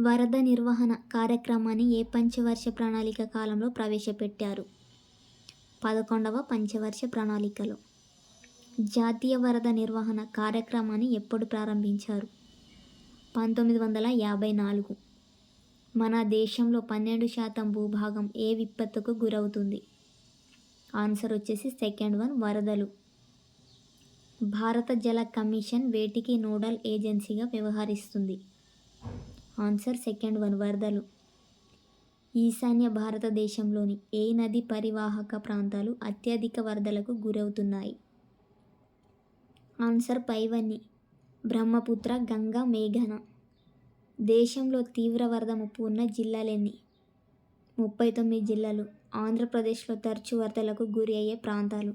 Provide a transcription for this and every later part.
వరద నిర్వహణ కార్యక్రమాన్ని ఏ పంచవర్ష ప్రణాళిక కాలంలో ప్రవేశపెట్టారు? పదకొండవ పంచవర్ష ప్రణాళికలో. జాతీయ వరద నిర్వహణ కార్యక్రమాన్ని ఎప్పుడు ప్రారంభించారు? పంతొమ్మిది వందల యాభై నాలుగు. మన దేశంలో పన్నెండు శాతం భూభాగం ఏ విపత్తుకు గురవుతుంది? ఆన్సర్ వచ్చేసి సెకండ్ వన్ వరదలు. భారత జల కమిషన్ వేటికి నోడల్ ఏజెన్సీగా వ్యవహరిస్తుంది? ఆన్సర్ సెకండ్ వన్ వరదలు. ఈశాన్య భారతదేశంలోని ఏ నది పరివాహక ప్రాంతాలు అత్యధిక వరదలకు గురవుతున్నాయి? ఆన్సర్ పైవన్నీ బ్రహ్మపుత్ర గంగా మేఘన. దేశంలో తీవ్ర వరద ముప్పు ఉన్న జిల్లాలెన్ని? ముప్పై తొమ్మిది జిల్లాలు ఆంధ్రప్రదేశ్లో తరచు వరదలకు గురి అయ్యే ప్రాంతాలు.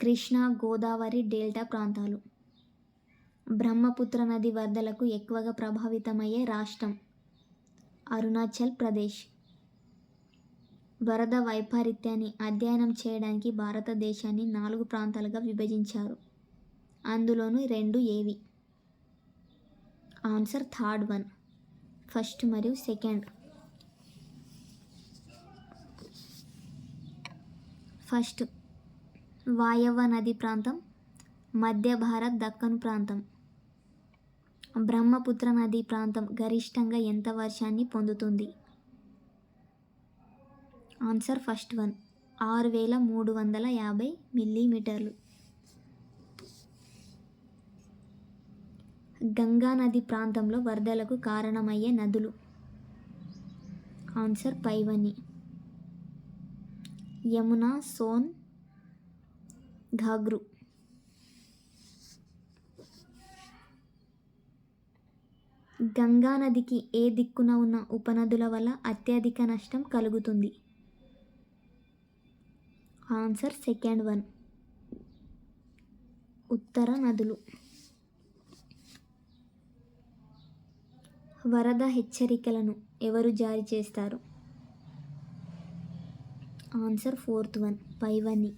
కృష్ణా గోదావరి డెల్టా ప్రాంతాలు. బ్రహ్మపుత్ర నది వరదలకు ఎక్కువగా ప్రభావితమయ్యే రాష్ట్రం అరుణాచల్ ప్రదేశ్. వరద వైపరీత్యాన్ని అధ్యయనం చేయడానికి భారతదేశాన్ని నాలుగు ప్రాంతాలుగా విభజించారు. అందులోనూ రెండు ఏవి? Answer third one. ఫస్ట్ మరియు సెకండ్. ఫస్ట్ వాయవ్య నది ప్రాంతం మధ్య భారత్ దక్కను ప్రాంతం. బ్రహ్మపుత్ర నదీ ప్రాంతం గరిష్టంగా ఎంత వర్షాన్ని పొందుతుంది? Answer first one. ఆరు వేల మూడు వందల యాభై మిల్లీమీటర్లు. గంగా నది ప్రాంతంలో వరదలకు కారణమయ్యే నదులు. ఆన్సర్ పైవని. యమున సోన్ ఘాగ్రు. గంగా నదికి ఏ దిక్కున ఉన్న ఉపనదుల వల్ల అత్యధిక నష్టం కలుగుతుంది? Answer second one. ఉత్తర నదులు. వరద హెచ్చరికలను ఎవరు జారీ చేస్తారు? Answer fourth one. పైవని.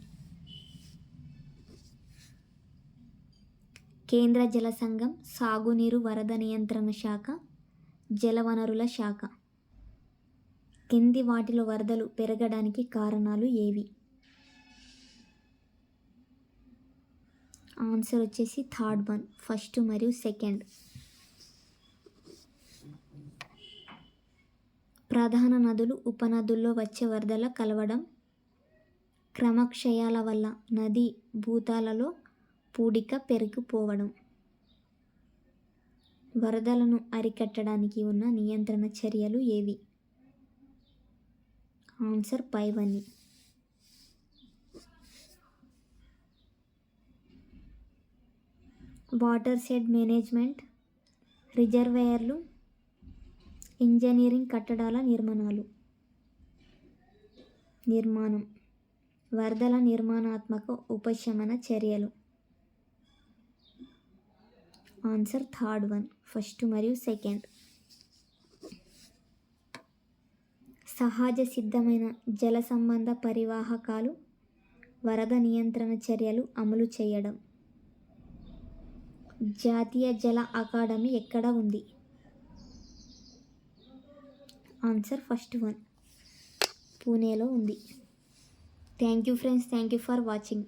కేంద్ర జల సంఘం సాగునీరు వరద నియంత్రణ శాఖ జలవనరుల శాఖ. కింది వాటిలో వరదలు పెరగడానికి కారణాలు ఏవి? ఆన్సర్ వచ్చేసి థర్డ్ వన్ ఫస్ట్ మరియు సెకండ్. ప్రధాన నదులు ఉపనదుల్లో వచ్చే వరదల కలవడం క్రమక్షయాల వల్ల నది భూతాలలో పూడిక పెరిగిపోవడం వరదలను అరికట్టడానికి ఉన్న నియంత్రణ చర్యలు ఏవి? ఆన్సర్ పైవన్నీ వాటర్ షెడ్ మేనేజ్మెంట్ రిజర్వేయర్లు ఇంజనీరింగ్ కట్టడాల నిర్మాణాలు. నిర్మాణం. వరదల నిర్మాణాత్మక ఉపశమన చర్యలు. ఆన్సర్ థర్డ్ వన్ ఫస్ట్ మరియు సెకండ్. సహజ సిద్ధమైన జల సంబంధ పరివాహకాలు వరద నియంత్రణ చర్యలు అమలు చేయడం. జాతీయ జల అకాడమీ ఎక్కడ ఉంది? ఆన్సర్ ఫస్ట్ వన్ పూణేలో ఉంది. Thank you friends thank you for watching.